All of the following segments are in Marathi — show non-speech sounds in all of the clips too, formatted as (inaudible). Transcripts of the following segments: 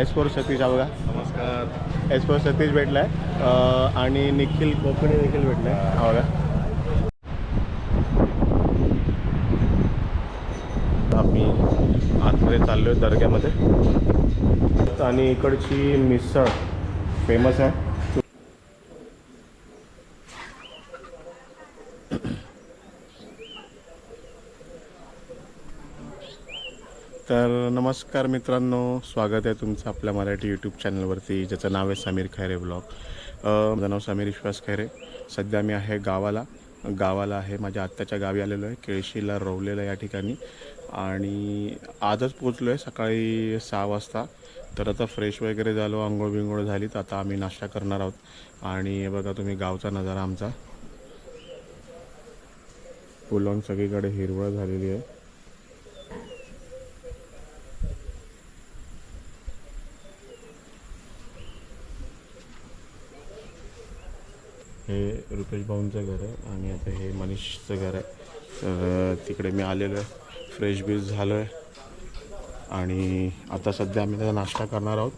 एस फोर सतीश हा बघा. नमस्कार. एस फोर सतीश भेटला आहे आणि निखिल कोकणे देखील भेटला आहे हा बघा. आम्ही आतमध्ये चाललो आहे दर्ग्यामध्ये. आणि इकडची मिसळ फेमस आहे तर नमस्कार मित्रांनो स्वागत आहे तुमचं आपल्या मराठी यूट्यूब चॅनलवरती ज्याचं नाव आहे समीर खैरे ब्लॉग माझं नाव समीर विश्वास खैरे. सध्या मी आहे गावाला. गावाला आहे माझ्या आत्ताच्या गावी आलेलो आहे केळशीला रोवलेलं या ठिकाणी. आणि आजच पोचलो आहे सकाळी सहा वाजता. तर आता फ्रेश वगैरे झालो आंघोळ बिंघोळ झाली तर आता आम्ही नाश्ता करणार आहोत. आणि बघा तुम्ही गावचा नजारा आमचा. फुलं सगळीकडे हिरवळ झालेली आहे. हे रुपेश भाऊंचं घर आहे आणि आता हे मनीषचं घर आहे. तर तिकडे मी आलेलो आहे. फ्रेश बीज झालो आहे आणि आता सध्या आम्ही त्याचा नाश्ता करणार आहोत.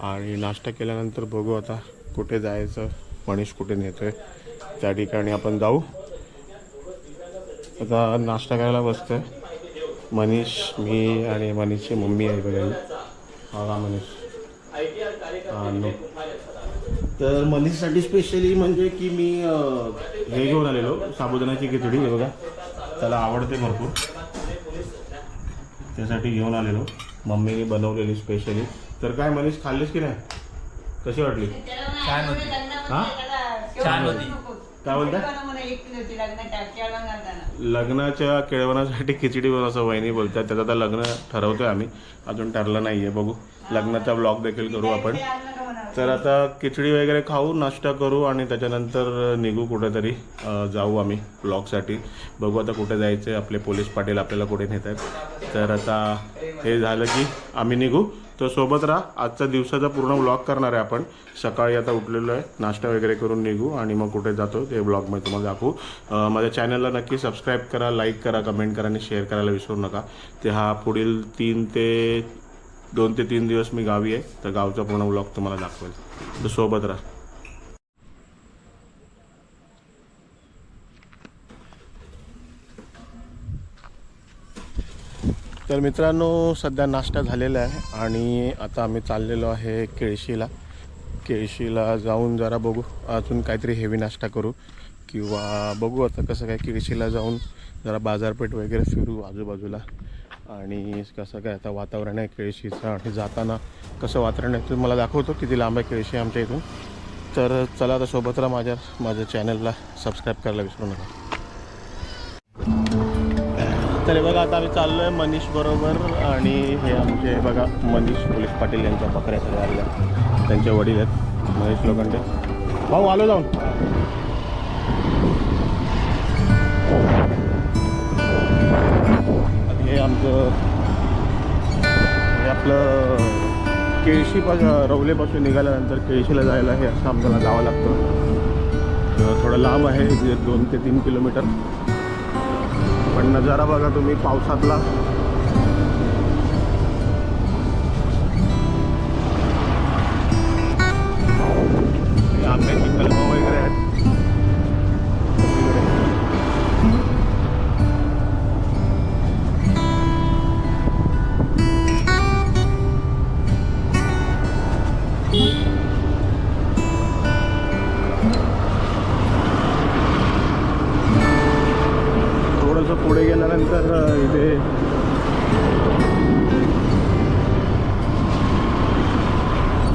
आणि नाश्ता केल्यानंतर बघू आता कुठे जायचं. मनीष कुठे नेतो आहे त्या ठिकाणी आपण जाऊ. आता नाश्ता करायला बसतोय. मनीष मी आणि मनीषची मम्मी आहे बघायला. हा मनीष. हा, नो. तर मनीषसाठी स्पेशली म्हणजे की मी हे घेऊन आलेलो साबुदाण्याची खिचडी हे बघा. त्याला आवडते भरपूर. त्यासाठी घेऊन आलेलो. मम्मीने बनवलेली स्पेशली तर काय मनीष खाल्लीस की नाही? कशी वाटली? छान होती. हा? छान होती. काय बोलता? लग्नाच्या केळवणासाठी खिचडी बनव असं वहिनी बोलतात. त्याचं आता लग्न ठरवतोय आम्ही. अजून ठरलं नाही आहे बघू. लग्नाचा ब्लॉग देखील करू आपण. तर आता खिचडी वगैरे खाऊ नाश्ता करू आणि त्याच्यानंतर निघू कुठेतरी जाऊ आम्ही ब्लॉगसाठी. बघू आता कुठे जायचं आपले पोलीस पाटील आपल्याला कुठे नेत आहेत. तर आता हे झालं की आम्ही निघू. तर सोबत राहा आजचा दिवसाचा पूर्ण ब्लॉग करणार आहे आपण. सकाळी आता उठलेलो आहे नाश्ता वगैरे करून निघू आणि मग कुठे जातो ते ब्लॉगमध्ये तुम्हाला दाखवू. माझ्या चॅनलला नक्की सबस्क्राईब करा लाईक करा कमेंट करा आणि शेअर करायला विसरू नका. ते हा पुढील तीन ते दोन ते तीन दिवस मी गावी आहे तर गावचा पूर्ण ब्लॉग तुम्हाला दाखवेल. तर सोबत राहा. तर मित्रांनो सध्या नाश्ता झालेला आहे आणि आता आम्ही चाललेलो आहे केळशीला. केळशीला जाऊन जरा बघू अजून काहीतरी हेवी नाश्ता करू किंवा बघू आता कसं काय केळशीला जाऊन जरा बाजारपेठ वगैरे फिरू आजूबाजूला. आणि कसं काय आता वातावरण आहे केळशीचं आणि जाताना कसं वातावरण आहे ते मला दाखवतो किती लांब आहे केळशी आमच्या इथून. तर चला आता सोबत राहा माझ्या माझ्या चॅनलला सबस्क्राईब करायला विसरू नका. तर हे बघा आता आम्ही चाललो आहे मनीष बरोबर आणि हे आमचे बघा मनीष पोलीस पाटील यांच्या बकऱ्या सगळ्या आल्या त्यांचे वडील आहेत मनीष लोखंडे. भाऊ आलो जाऊन. हे आमचं हे आपलं केळशी रवलेपासून निघाल्यानंतर केळशीला जायला हे असं आम्हाला जावं लागतं. तर थोडं लांब आहे जे दोन ते तीन किलोमीटर. पण नजारा बघा तुम्ही पावसातला. तर इथे.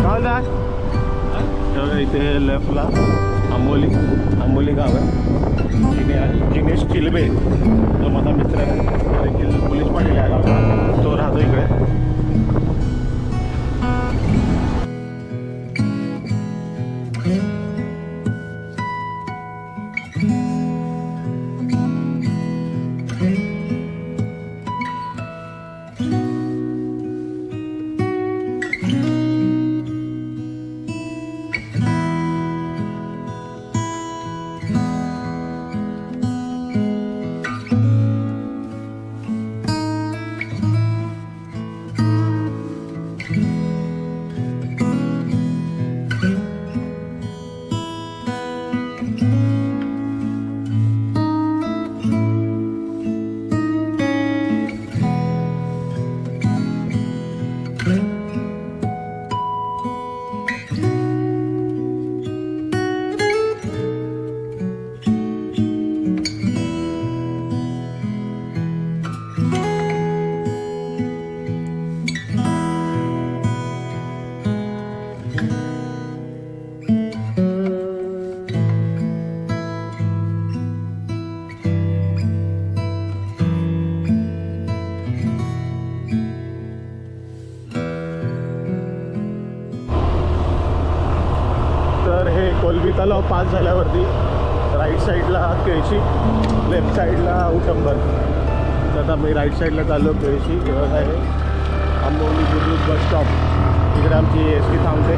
काय झालं? इथे लेफ्टला आंबोली आंबोली गाव आहे. जिने जिनेश चिलबे जो माझा मित्र आहे. हे कोलबी तलाव पास झाल्यावरती राईट साईडला केळशी लेफ्ट साईडला औटंबर तर आता मी राईट साईडला चाललो केळशी हे आहे. आंबोली बुद्रुक बस स्टॉप तिकडे आमची एस टी थांबते.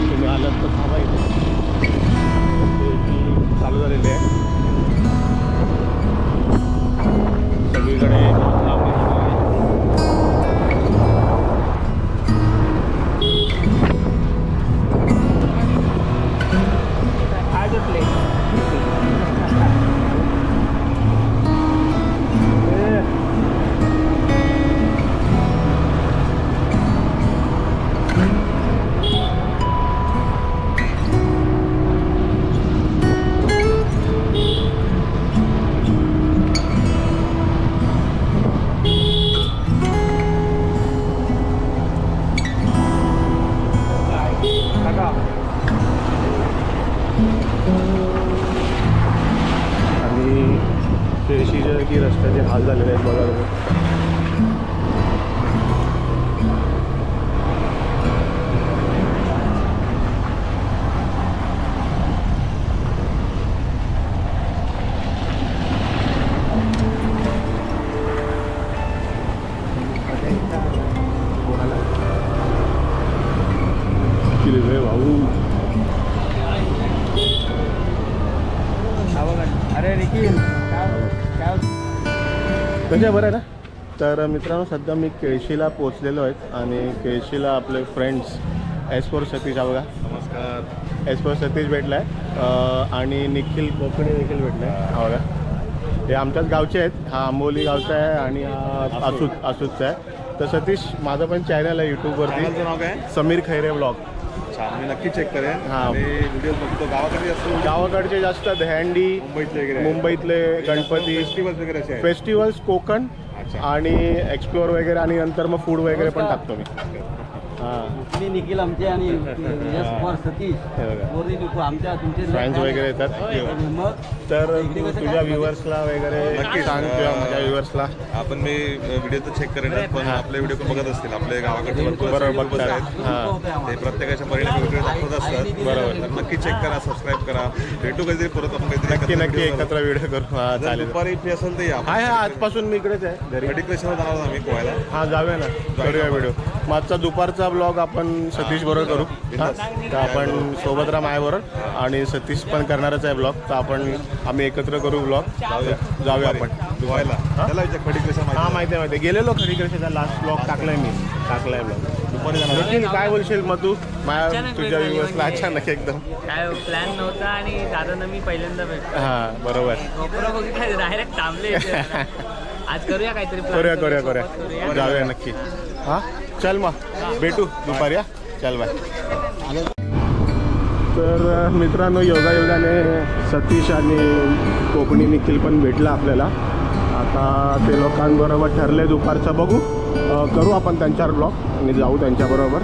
तुम्ही आलात तर थांबा इथे. चालू झालेली आहे. म्हणजे बरं आहे ना. तर मित्रांनो सध्या मी केळशीला पोचलेलो आहेत आणि केळशीला आपले फ्रेंड्स एस फोर सतीश हा बघा. नमस्कार. एस फोर सतीश भेटला आहे आणि निखिल कोकणे देखील भेटला आहे हा बघा. हे आमच्याच गावचे आहेत. हा आंबोली गावचा आहे आणि हा आसूतचा आहे. तर सतीश माझं पण चॅनल आहे यूट्यूबवरती नाव काय? समीर खैरे ब्लॉग छान मी नक्की चेक करेन हा. आणि व्हिडिओ बघतो गावाकडे असतो गावाकडचे जास्त दहंडी मुंबईतले वगैरे आहे. मुंबईतले गणपती फेस्टिवल्स वगैरे असे आहेत फेस्टिवल्स कोकण अच्छा. आणि एक्सप्लोअर वगैरे आणि नंतर मग फूड वगैरे पण टाकतो मी हां. मी निखिल आमचे आणि यश सतीश. लोक आमच्या तुमचे फॅन्स वगैरे येतात. मग तर तुझ्या व्ह्युअर्सला वगैरे नक्कीच. सांग किंवा माझ्या व्ह्युअर्सला. आपण मी व्हिडिओ तर चेक करेन पण आपले व्हिडिओ पण बघत असतील. आपले गावाकडचे भरपूर बरोबर बघतात. आहेत हां. ते प्रत्येकाच्या परिणाम वेगळे दाखवत असतात. बरोबर. तर नक्की चेक करा सबस्क्राईब करा. भेटू कधीतरी परत आपण काहीतरी नक्की नक्की. एकत्र व्हिडिओ करू. हां चालेल. दुपारी फ्री असेल तर या. हाय आजपासून मी इकडेच आहे घरी. मेडिक्लेशनला जाणार आम्ही पोहायला. हा जाऊया ना. करूया व्हिडिओ मागचा दुपारचा ब्लॉग आपण सतीश बरोबर करू. हा. तर आपण सोबत राहा माझ्याबरोबर आणि सतीश पण करणारच आहे ब्लॉग तर आपण आम्ही एकत्र करू ब्लॉग जाऊया. आपण. हा? माहिती माहिती आहे माहिती आहे. गेलेलो खडीकडे लास्ट ब्लॉग टाकलाय मी. टाकलाय ब्लॉग दुपारी जाणार. काय बोलशील मग तू माझ्या तुझ्या व्ह्युअर्सला अचानक एकदम. काय प्लॅन नव्हता आणि दादांना मी पहिल्यांदा भेटतो हां बरोबर. डायरेक्ट थांबले. (laughs) आज करूया काहीतरी plan? करूया करूया करूया. जाऊया नक्की. हां? चल मग. भेटू दुपारी हा? चल बाय. तर मित्रांनो योगायोगाने सतीश आणि कोकणी निखिल पण भेटला आपल्याला. आता ते लोकांबरोबर ठरले दुपारचं. बघू. अ, करू आपण त्यांच्यावर ब्लॉग आणि जाऊ त्यांच्याबरोबर.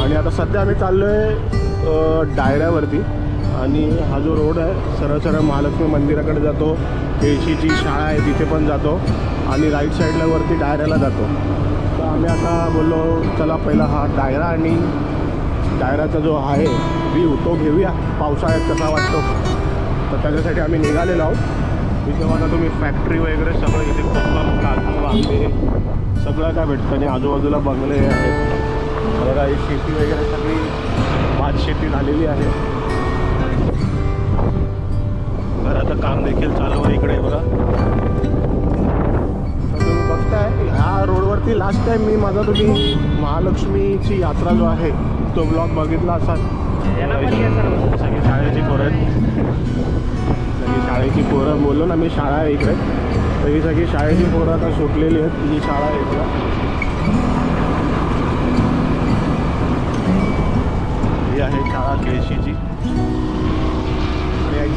आणि आता सध्या आम्ही चाललो आहे डायऱ्यावरती. आणि हा जो रोड आहे सरळ सरळ महालक्ष्मी मंदिराकडे जातो. केळशीची शाळा आहे तिथे पण जातो. आणि राईट साईडला वरती डायऱ्याला जातो. तर आम्ही आता बोललो चला पहिला हा डायरा आणि डायराचा जो आहे व्ह्यू तो घेऊया. पावसाळ्यात कसा वाटतो? तर त्याच्यासाठी आम्ही निघालेलो आहोत. इथे बघा तुम्ही फॅक्टरी वगैरे सगळं इथे कोकम काजू वांगे सगळं काय भेटतं. आणि आजूबाजूला बंगले आहेत. बघा ही शेती वगैरे सगळी भात शेती झालेली आहे. घराचं काम देखील चालू आहे इकडे बघा. तुम्ही बघताय ह्या रोडवरती लास्ट टाइम मी माझा तुम्ही महालक्ष्मीची यात्रा जो आहे तो ब्लॉग बघितला असाल. सगळी शाळेची पोरं आहेत. सगळी शाळेची पोरं बोललो ना मी शाळा आहे इकडे. तर ही सगळी शाळेची पोरं आता सुटलेली आहेत ही शाळा आहे इकडं. ही आहे शाळा केळशीची.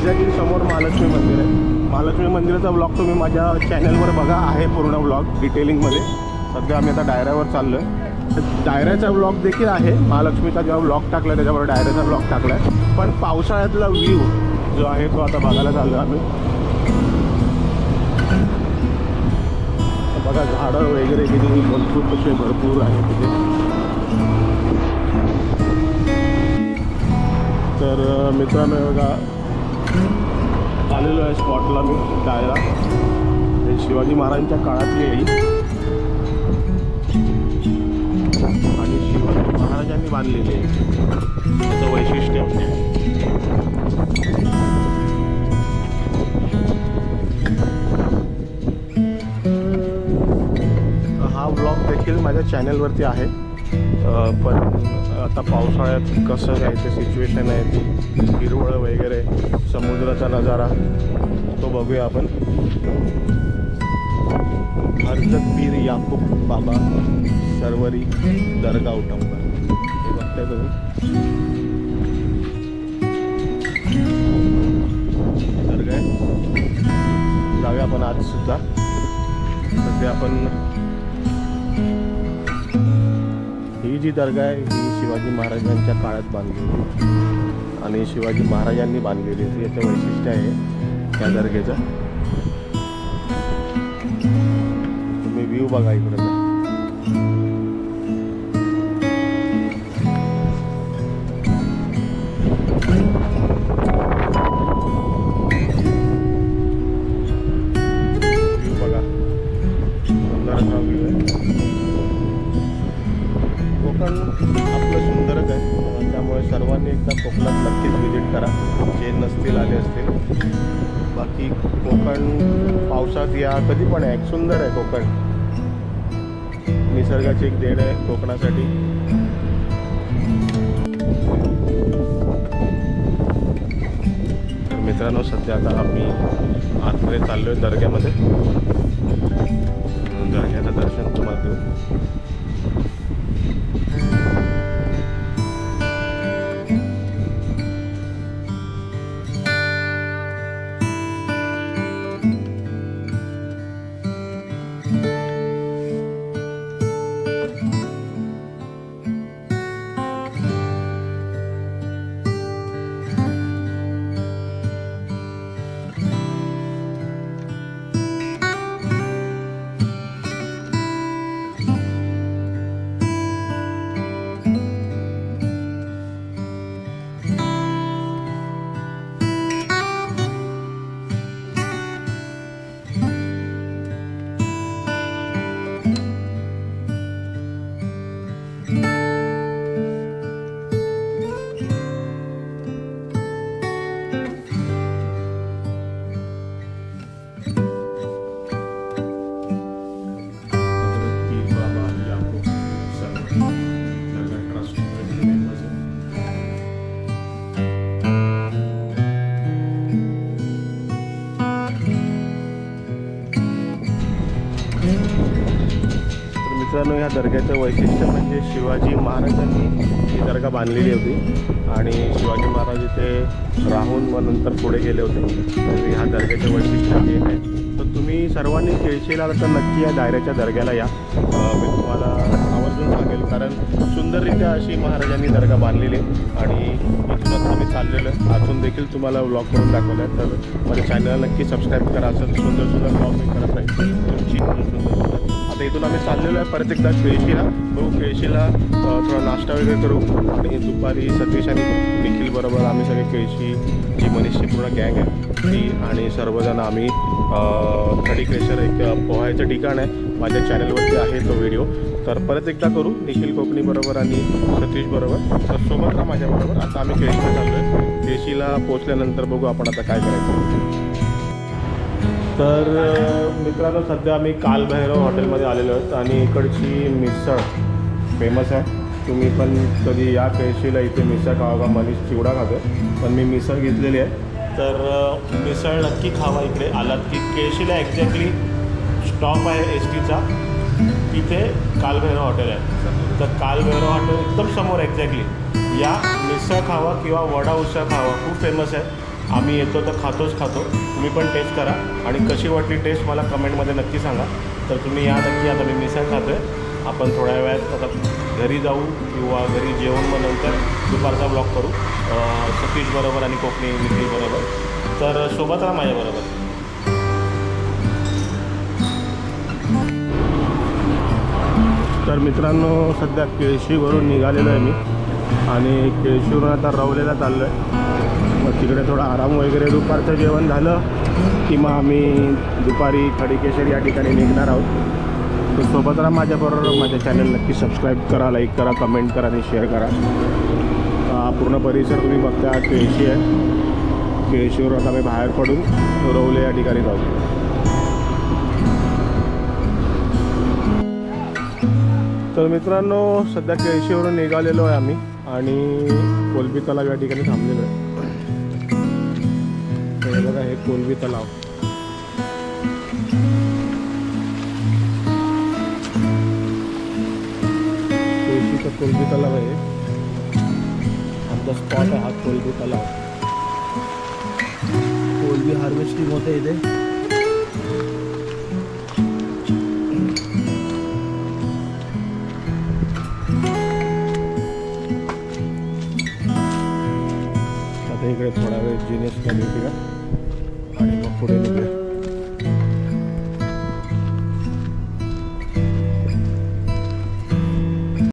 आणि समोर महालक्ष्मी मंदिर आहे. महालक्ष्मी मंदिराचा ब्लॉग तुम्ही माझ्या चॅनलवर बघा. आहे पूर्ण ब्लॉग डिटेलिंगमध्ये सध्या आम्ही आता डायऱ्यावर चाललो आहे डायऱ्याचा ब्लॉग देखील आहे. महालक्ष्मीचा जेव्हा ब्लॉग टाकला त्याच्यावर डायऱ्याचा ब्लॉग टाकला आहे पण पावसाळ्यातला व्ह्यू जो आहे तो आता बघायला चाललो आहे आम्ही. बघा झाडं वगैरे किती भरपूर कसे भरपूर आहे तिथे. तर मित्रांनो बघा आलेलो आहे स्पॉटला मी जायला हे शिवाजी महाराजांच्या काळातली आहे आणि शिवाजी महाराजांनी बांधलेली आहे. त्याचं वैशिष्ट्य. हा ब्लॉग देखील माझ्या चॅनलवरती आहे. पण आता पावसाळ्यात कसं काय ते सिच्युएशन आहे ती हिरवळ वगैरे समुद्राचा नजारा तो बघूया आपण. हरजत पीर याकूब बाबा सर्वरी दर्गा उटंबर हे बघताय तुम्ही? दर्गा आहे जाऊया आपण आज सुद्धा. सध्या आपण ही जी दर्गा आहे ही शिवाजी महाराजांच्या काळात बांधलेली आणि शिवाजी महाराजांनी बांधलेली आहे. याचं वैशिष्ट्य आहे त्या दर्गेचं तुम्ही व्ह्यू बघा इकडे कोकण आपलं सुंदरच आहे. त्यामुळे सर्वांनी एकदा कोकणात नक्कीच व्हिजिट करा. जे नसतील आले असतील. बाकी कोकण पावसात या कधी पण आहे सुंदर आहे कोकण. निसर्गाची एक देण आहे कोकणासाठी. मित्रांनो सध्या आता आम्ही आतमध्ये चाललो आहे दर्ग्यामध्ये. दर्ग्याचं दर्शन तुम्हाला देऊ. मित्रांनो ह्या दर्ग्याचं वैशिष्ट्य म्हणजे शिवाजी महाराजांनी ही दर्गा बांधलेली होती. आणि शिवाजी महाराज इथे राहून व नंतर पुढे गेले होते. तर ह्या दर्ग्याचं वैशिष्ट्य हे आहे. तर तुम्ही सर्वांनी केळशीला तर नक्की या दायऱ्याच्या दर्ग्याला या. मी तुम्हाला आवर्जून सांगेल. कारण सुंदररित्या अशी महाराजांनी दर्गा बांधलेली आहे आणि इथूनच आम्ही चाललेलं अजून देखील तुम्हाला व्लॉग करून दाखवला आहे तर माझ्या चॅनलला नक्की सबस्क्राईब करा. असं सुंदर सुंदर व्लॉग मी करत राहील तुमची सुंदर आता इथून आम्ही चाललेलो आहे. परत एकदा केळशीला तो केळशीला थोडा नाश्ता वगैरे करू. आणि दुपारी सतीश आणि निखिल बरोबर आम्ही सगळे केळशी जी मनीषची पूर्ण गँग आहे ती आणि सर्वजण आम्ही खडी क्रेशर एक पोहायचं ठिकाण आहे. माझ्या चॅनलवरती आहे तो व्हिडिओ. तर परत एकदा करू निखिल कोकणी बरोबर आणि सतीश बरोबर. तर सोबत राहा माझ्याबरोबर आता आम्ही केळशीला चाललो आहे केळशीला पोचल्यानंतर बघू आपण आता काय करायचं. तर मित्रांनो सध्या आम्ही कालभैरव हॉटेलमध्ये आलेलो आहोत आणि इकडची मिसळ फेमस आहे. तुम्ही पण कधी या पेशीला इथे मिसळ खावा का? मनीष चिवडा खातो पण मी मिसळ घेतलेली आहे. तर मिसळ नक्की खावा इकडे. आलात की केशीला एक्झॅक्टली स्टॉप आहे एस टीचा तिथे कालभैरव हॉटेल आहे. तर कालभैरव हॉटेल एकदम समोर एक्झॅक्टली या मिसळ खावा किंवा वडा उसळ खावा खूप फेमस आहे. आम्ही येतो तर खातोच खातो. तुम्ही पण टेस्ट करा. आणि कशी वाटली टेस्ट मला कमेंटमध्ये नक्की सांगा. तर तुम्ही या नक्की आता मी मिसळ खातो आहे आपण थोड्या वेळात आता घरी जाऊ किंवा घरी जेवण मग नंतर दुपारचा ब्लॉग करू. सतीश बरोबर आणि कोकणी निखिल बरोबर. तर सोबत राहा माझ्याबरोबर तर मित्रांनो सध्या केळशीवरून निघालेलो आहे मी. आणि केळशीवरून आता रवलेला चाललो आहे मग तिकडे थोडा आराम वगैरे दुपारचं जेवण झालं की मग आम्ही दुपारी खडीकेशर या ठिकाणी निघणार आहोत. तर सोबत राहा माझ्याबरोबर माझ्या चॅनल नक्की सबस्क्राईब करा लाईक करा कमेंट करा आणि शेअर करा. पूर्ण परिसर तुम्ही बघता केळशी आहे. केळशीवरून आता आम्ही बाहेर पडून रवले या ठिकाणी जाऊ तर मित्रांनो सध्या केळशीवरून निघालेलो आहे आम्ही आणि कोलबी तलाव या ठिकाणी थांबलेलो आहे. बघा हे कोलबी तलाव. कोलबी तलाव आहे. आमचा स्पॉट आहे हा कोलबी तलाव. कोलबी हार्वेस्टिंग होते इथे. आता इकडे थोडा वेळ जिनेस कमी आणि मग पुढे निघूया.